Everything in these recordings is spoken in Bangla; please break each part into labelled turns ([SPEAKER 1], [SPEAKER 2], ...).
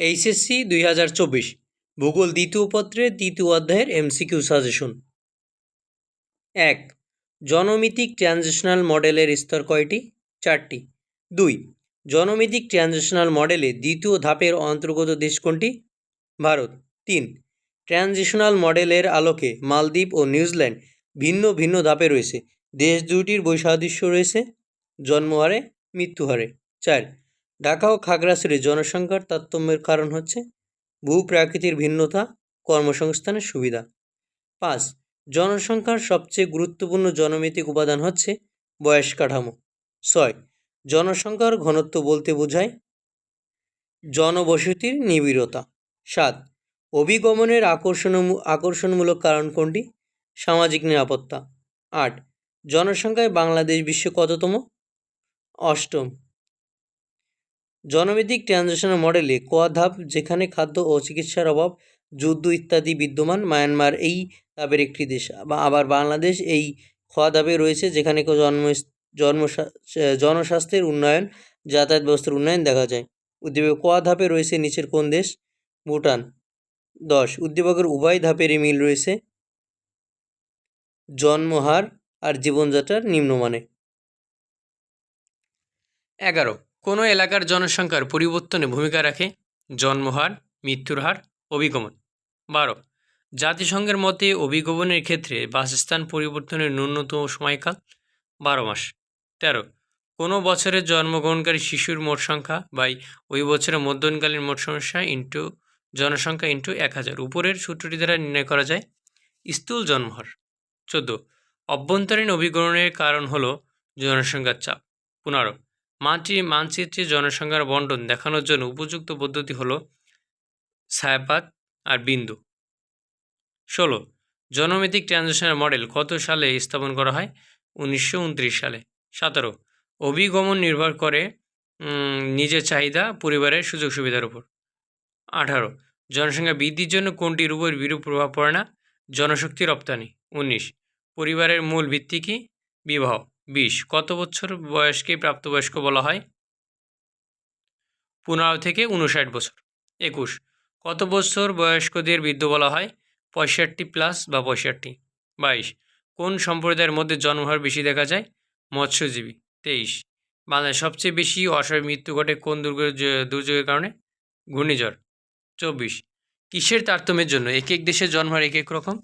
[SPEAKER 1] এইচএসসি দুই হাজার চব্বিশ, ভূগোল দ্বিতীয় পত্রের দ্বিতীয় অধ্যায়ের এমসিকিউ সাজেশন। এক, জনমিতিক ট্রানজিশনাল মডেলের স্তর কয়টি? চারটি। দুই, জনমিতিক ট্রানজিশনাল মডেলে দ্বিতীয় ধাপের অন্তর্গত দেশ কোনটি? ভারত। তিন, ট্রানজিশনাল মডেলের আলোকে মালদ্বীপ ও নিউজিল্যান্ড ভিন্ন ভিন্ন ধাপে রয়েছে। দেশ দুটির বৈসাদৃশ্য রয়েছে। জন্মহারে মৃত্যুহারে চার ঢাকা ও খাগড়াছড়ি জনসংখ্যার তারতম্যের কারণ হচ্ছে ভূপ্রাকৃতির ভিন্নতা, কর্মসংস্থানের সুবিধা। পাঁচ, জনসংখ্যার সবচেয়ে গুরুত্বপূর্ণ জনমিতিক উপাদান হচ্ছে বয়স কাঠামো ছয়, জনসংখ্যার ঘনত্ব বলতে বোঝায় জনবসতির নিবিড়তা। সাত, অভিগমনের আকর্ষণ আকর্ষণমূলক কারণ কোনটি? সামাজিক নিরাপত্তা। আট, জনসংখ্যায় বাংলাদেশ বিশ্বে কততম? অষ্টম জনমিতিক ট্রানজিশনাল মডেলে ক ধাপ, যেখানে খাদ্য ও চিকিৎসার অভাব, যুদ্ধ ইত্যাদি বিদ্যমান। মায়ানমার এই ধাপের একটি দেশ। আবার বাংলাদেশ এই খ ধাপে রয়েছে, যেখানে জন্ম জন্ম জনস্বাস্থ্যের উন্নয়ন, যাতায়াত ব্যবস্থার উন্নয়ন দেখা যায়। উদ্দীপক ক ধাপে রয়েছে নিচের কোন দেশ? ভুটান। দশ, উদ্দীপকের উভয় ধাপেরই মিল রয়েছে। জন্মহার আর জীবনযাত্রার নিম্নমানে। এগারো কোনো এলাকার জনসংখ্যার পরিবর্তনে ভূমিকা রাখে জন্মহার, মৃত্যুর হার, অভিগমন। বারো, জাতিসংঘের মতে অভিগমনের ক্ষেত্রে বাসস্থান পরিবর্তনের ন্যূনতম সময়কাল বারো মাস। তেরো, কোনো বছরের জন্মগ্রহণকারী শিশুর মোট সংখ্যা বাই ওই বছরের মধ্যনকালীন মোট সমস্যা ইন্টু জনসংখ্যা ইন্টু এক হাজার। উপরের সূত্রটি দ্বারা নির্ণয় করা যায় স্থূল জন্মহার। চোদ্দ, অভ্যন্তরীণ অভিগমনের কারণ হলো জনসংখ্যার চাপ। পনেরো মানটি মানচিত্রে জনসংখ্যার বন্টন দেখানোর জন্য উপযুক্ত পদ্ধতি হলো ছায়াপাত আর বিন্দু। ষোলো, জনমিতিক ট্রানজিশনাল মডেল কত সালে স্থাপন করা হয়? উনিশশো উনত্রিশ সালে। সতেরো, অভিগমন নির্ভর করে নিজের চাহিদা, পরিবারের সুযোগ সুবিধার উপর। আঠারো, জনসংখ্যা বৃদ্ধির জন্য কোনটির উপর বিরূপ প্রভাব পড়ে না? জনশক্তি রপ্তানি। উনিশ, পরিবারের মূল ভিত্তি কি? বিবাহ। বিশ, কত বছর বয়সকে প্রাপ্তবয়স্ক বলা হয়? পনেরো থেকে উনষাট বছর। একুশ, কত বছর বয়স্কদের বৃদ্ধ বলা হয়? পঁয়ষট্টি প্লাস বা পঁয়ষট্টি। বাইশ, কোন সম্প্রদায়ের মধ্যে জন্মহার বেশি দেখা যায়? মৎস্যজীবী। তেইশ, বাংলায় সবচেয়ে বেশি অস্বাভাবিক মৃত্যু ঘটে কোন দুর্গ, দুর্যোগের কারণে? ঘূর্ণিঝড়। চব্বিশ, কিসের তারতম্যের জন্য এক এক দেশের জন্মহার এক এক রকম?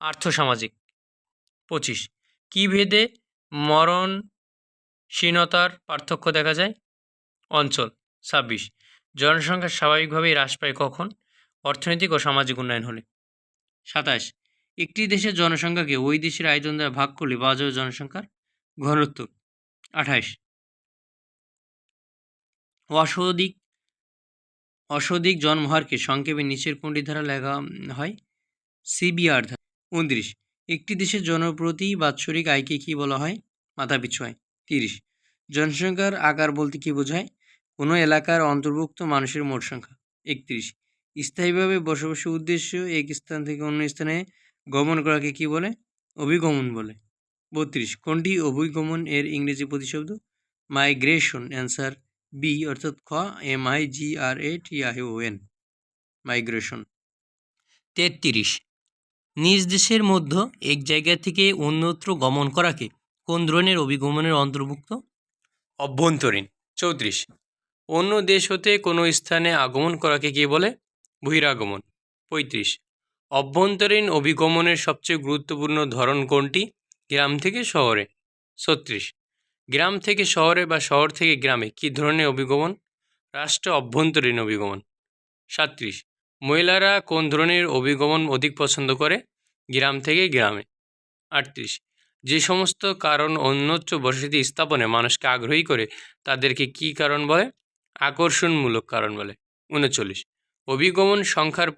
[SPEAKER 1] আর্থসামাজিক। পঁচিশ, কী ভেদে মরণশীলতার পার্থক্য দেখা যায়? অঞ্চল, ছাব্বিশ। জনসংখ্যা স্বাভাবিকভাবেই হ্রাস পায় কখন? অর্থনৈতিক ও সামাজিক উন্নয়ন হলে। সাতাশ। একটি দেশের জনসংখ্যাকে ওই দেশের আয়তন দ্বারা ভাগ করলে পাওয়া যাবে জনসংখ্যার ঘনত্ব। আঠাশ। অসধিক অসধিক জন্মহারকে সংক্ষেপে নিচের কোনটি দ্বারা লেখা হয়? সিবিআর ধারা উনত্রিশ। একটি দেশের জনপ্রতি বাৎসরিক আয়কে কী বলা হয়? মাথাপিছু আয়। তিরিশ। জনসংখ্যার আকার বলতে কী বোঝায়? কোনো এলাকার অন্তর্ভুক্ত মানুষের মোট সংখ্যা। একত্রিশ। স্থায়ীভাবে বসবাসের উদ্দেশ্য এক স্থান থেকে অন্য স্থানে গমন করাকে কী বলে? অভিগমন বলে। বত্রিশ। কোনটি অভিগমন এর ইংরেজি প্রতিশব্দ? মাইগ্রেশন। অ্যান্সার বি অর্থাৎ খ, M I G R A T I O N. Migration. তেত্রিশ। নিজ দেশের মধ্যে এক জায়গা থেকে অন্যত্র গমন করাকে কোন ধরনের অভিগমনের অন্তর্ভুক্ত? অভ্যন্তরীণ, চৌত্রিশ। অন্য দেশ হতে কোনো স্থানে আগমন করাকে কী বলে? বহিরাগমন, পঁয়ত্রিশ। অভ্যন্তরীণ অভিগমনের সবচেয়ে গুরুত্বপূর্ণ ধরন কোনটি? গ্রাম থেকে শহরে, ছত্রিশ। গ্রাম থেকে শহরে বা শহর থেকে গ্রামে কী ধরনের অভিগমন? রাষ্ট্র অভ্যন্তরীণ অভিগমন, সাত্রিশ। মহিলারা কোন ধরনের অভিগমন অধিক পছন্দ করে? গ্রাম থেকে গ্রামে। আটত্রিশ। যে সমস্ত কারণ অন্যত্র বসতি স্থাপনে মানুষকে আগ্রহী করে, তাদেরকে কি কারণ বলে? আকর্ষণমূলক কারণ বলে। উনচল্লিশ। অভিগমন সংখ্যার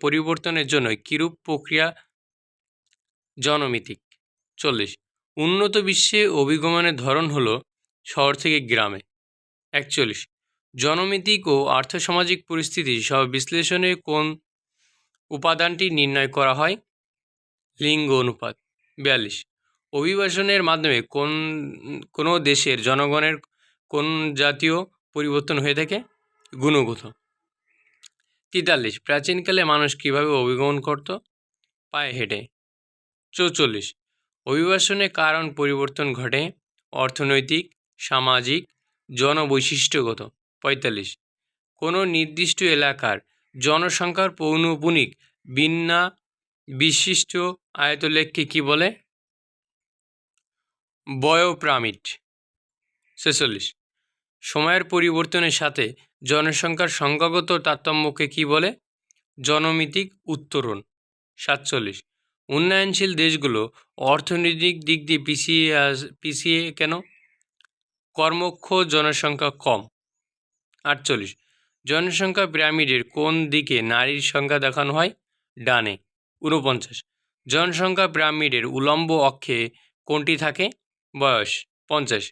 [SPEAKER 1] পরিবর্তনের জন্য কিরূপ প্রক্রিয়া জনমিতিক? চল্লিশ। উন্নত বিশ্বে অভিগমনের ধরন হলো শহর থেকে গ্রামে। একচল্লিশ। জনমিতিক ও আর্থসামাজিক পরিস্থিতি সব বিশ্লেষণে কোন উপাদানটি নির্ণয় করা হয়? লিঙ্গ অনুপাত। বিয়াল্লিশ। অভিবাসনের মাধ্যমে কোন, কোনো দেশের জনগণের কোন জাতীয় পরিবর্তন হয়ে থাকে? গুণগত। তেতাল্লিশ। প্রাচীনকালে মানুষ কীভাবে অভিগমন করত? পায়ে হেঁটে। চৌচল্লিশ। অভিবাসনের কারণ পরিবর্তন ঘটে? অর্থনৈতিক, সামাজিক, জনবৈশিষ্ট্যগত। পঁয়তাল্লিশ। কোনো নির্দিষ্ট এলাকার জনসংখ্যার পৌনপুনিক বিন্যা বিশিষ্ট আয়তলেখকে কী বলে? বয়োপ্রামিড। ছেচল্লিশ। সময়ের পরিবর্তনের সাথে জনসংখ্যার সংখ্যাগত তারতম্যকে কী বলে? জনমিতিক উত্তরণ। সাতচল্লিশ। উন্নয়নশীল দেশগুলো অর্থনৈতিক দিক দিয়ে পিছিয়ে পিছিয়ে কেন? কর্মক্ষ জনসংখ্যা কম। আটচল্লিশ। জনসংখ্যা পিরামিডের কোন দিকে নারীর সংখ্যা দেখানো হয়? ডানে। ঊনপঞ্চাশ। জনসংখ্যা পিরামিডের উলম্ব অক্ষে কোনটি থাকে? বয়স পঞ্চাশ।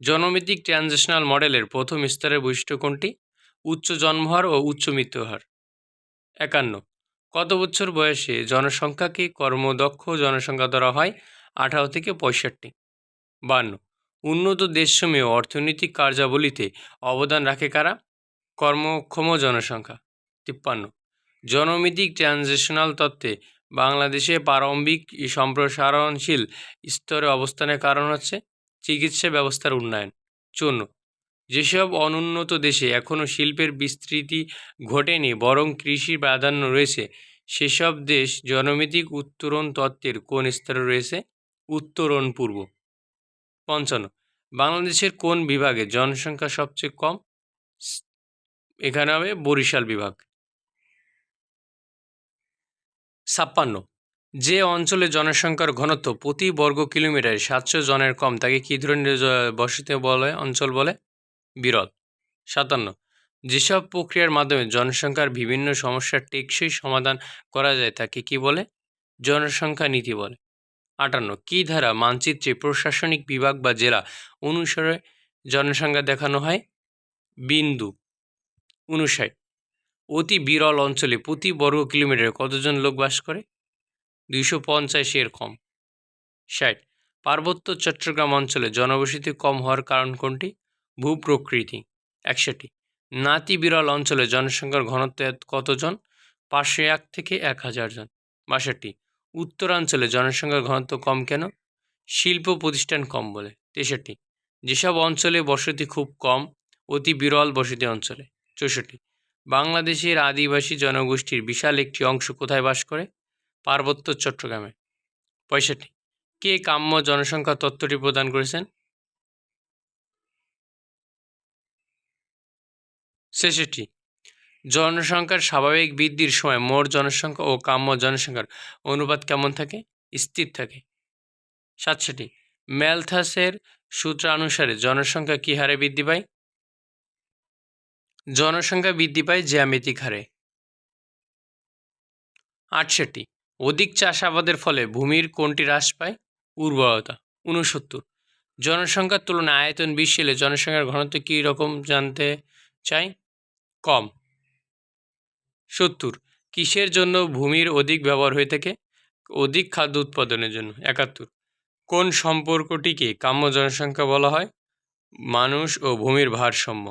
[SPEAKER 1] জনমিতিক ট্রানজিশনাল মডেলের প্রথম স্তরের বৈশিষ্ট্য কোনটি? উচ্চ জন্মহার ও উচ্চ মৃত্যুহার। একান্ন। কত বছর বয়সে জনসংখ্যাকে কর্মদক্ষ জনসংখ্যা ধরা হয়? আঠারো থেকে পঁয়ষট্টি। বান্ন। উন্নত দেশসমূহে অর্থনৈতিক কার্যাবলীতে অবদান রাখে কারা? কর্মক্ষম জনসংখ্যা। তিপ্পান্ন। জনমিতিক ট্রানজিশনাল তত্ত্বে বাংলাদেশে প্রারম্ভিক সম্প্রসারণশীল স্তরে অবস্থানের কারণ হচ্ছে চিকিৎসা ব্যবস্থার উন্নয়ন। চুন্ন। যেসব অনুন্নত দেশে এখনও শিল্পের বিস্তৃতি ঘটেনি, বরং কৃষির প্রাধান্য রয়েছে, সেসব দেশ জনমিতিক উত্তরণ তত্ত্বের কোন স্তরে রয়েছে? উত্তরণ পূর্ব। পঞ্চান্ন। বাংলাদেশের কোন বিভাগে জনসংখ্যা সবচেয়ে কম? এখানে হবে বরিশাল বিভাগ। ছাপ্পান্ন। যে অঞ্চলে জনসংখ্যার ঘনত্ব প্রতি বর্গ কিলোমিটারে সাতশো জনের কম, তাকে কী ধরনের বসতি বলে, অঞ্চল বলে? বিরল। সাতান্ন। যেসব প্রক্রিয়ার মাধ্যমে জনসংখ্যার বিভিন্ন সমস্যার টেকসই সমাধান করা যায়, তাকে কি বলে? জনসংখ্যা নীতি বলে। আটান্ন। কী ধারা? মানচিত্রে প্রশাসনিক বিভাগ বা জেলা অনুসারে জনসংখ্যা দেখানো হয়। বিন্দু উনষাট অতি বিরল অঞ্চলে প্রতি বর্গ কিলোমিটারে কতজন লোক বাস করে? দুইশো পঞ্চাশের কম। ষাট। পার্বত্য চট্টগ্রাম অঞ্চলে জনবসতি কম হওয়ার কারণ কোনটি? ভূপ্রকৃতি। একষট্টি। নাতি বিরল অঞ্চলে জনসংখ্যার ঘনত্ব কতজন? পাঁচশো এক থেকে এক হাজার জন। বাষট্টি। উত্তরাঞ্চলে জনসংখ্যার ঘনত্ব কম কেন? শিল্প প্রতিষ্ঠান কম বলে। তেষট্টি যেসব অঞ্চলে বসতি খুব কম, অতি বিরল বসতি অঞ্চলে। চৌষট্টি বাংলাদেশের আদিবাসী জনগোষ্ঠীর বিশাল একটি অংশ কোথায় বাস করে? পার্বত্য চট্টগ্রামে। পঁয়ষট্টি কে কাম্য জনসংখ্যা তত্ত্বটি প্রদান করেছেন? ছেষট্টি জনসংখ্যার স্বাভাবিক বৃদ্ধির সময় মোট জনসংখ্যা ও কাম্য জনসংখ্যার অনুপাত কেমন থাকে? স্থির থাকে। সাতষট্টি। ম্যালথাসের সূত্রানুসারে জনসংখ্যা কী হারে বৃদ্ধি পায়? জনসংখ্যা বৃদ্ধি পায় জ্যামিতিক হারে। আটষট্টি। অধিক চাষাবাদের ফলে ভূমির কোনটি হ্রাস পায়? উর্বরতা। ঊনসত্তর। জনসংখ্যার তুলনায় আয়তন বেশি হলে জনসংখ্যার ঘনত্ব কী রকম জানতে চাই? কম। সত্তর। কিসের জন্য ভূমির অধিক ব্যবহার হয়ে থাকে? অধিক খাদ্য উৎপাদনের জন্য। একাত্তর। কোন সম্পর্কটিকে কাম্য জনসংখ্যা বলা হয়? মানুষ ও ভূমির ভারসাম্য।